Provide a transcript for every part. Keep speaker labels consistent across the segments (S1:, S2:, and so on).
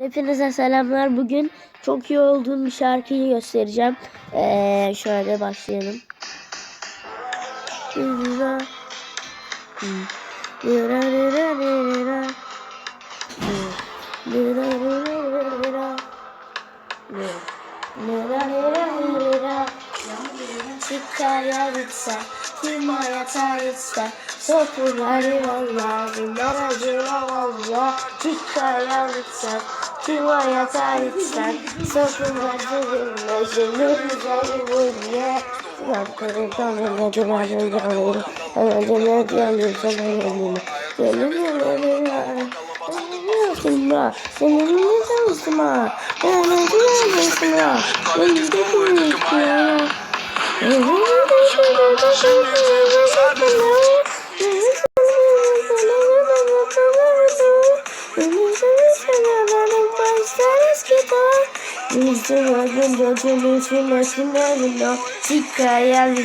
S1: Hepinize selamlar. Bugün çok iyi olduğum bir şarkıyı göstereceğim. Ee, şöyle başlayalım. Çıkar bitse, kim hayata gitse, sokuları valla, bunlar acıla valla, çıkar bitse, kim hayata gitse, sokuları valla, şimdi güzel bu diye. Yankırı kamerada duvarın canını, anacına canını sana yanını, gönlüm yanını, Sima, senin ne çalışma, ben acıya çalışma, ben de konuşma.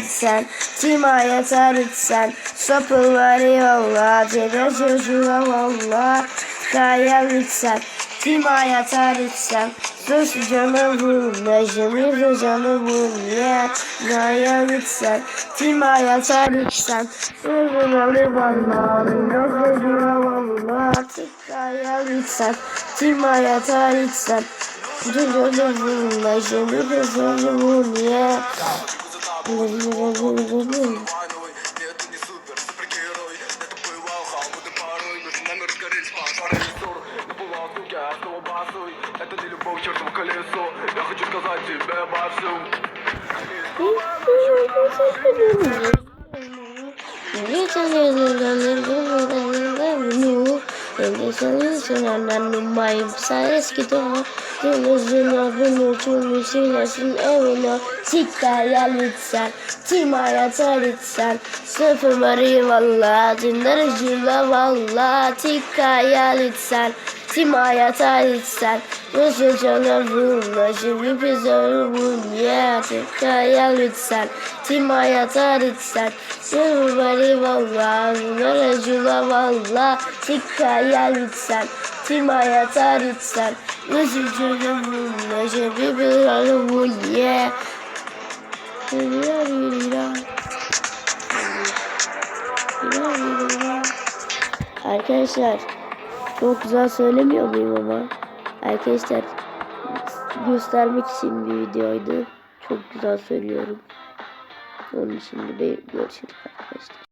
S1: sen, timaya tarıtsan, sapıları yolla, cebe çocuğa valla, kaya lütfen, timaya tarıtsan, sus canı vurma, cemil canı vurma, kaya lütfen, timaya tarıtsan, ırmalı valla, gözlerine valla, kaya lütfen, timaya tarıtsan,
S2: Это не любовь чертову колесу Я хочу сказать тебе обо всем Видите, Entonces, andando en baile, sabes que todo Temos uma penúltima şiirlerin evine. Sikkaya
S1: lütfen, timaya lütfen Sıfırım arayı valla, dinler valla Sikkaya lütfen timaya lütfen, Nasıl cana vurma, şimdi biz onu vurmaya, tikaya lütfen, timaya lütfen, sıfırları valla, dinleri cüla valla, tikaya lütfen, timaya lütfen, Nasıl cana vurma, şimdi biz onu vurmaya, Arkadaşlar çok güzel söylemiyor muyum ama? Arkadaşlar göstermek için bir videoydu. Çok güzel söylüyorum. Onun için de görüşürüz arkadaşlar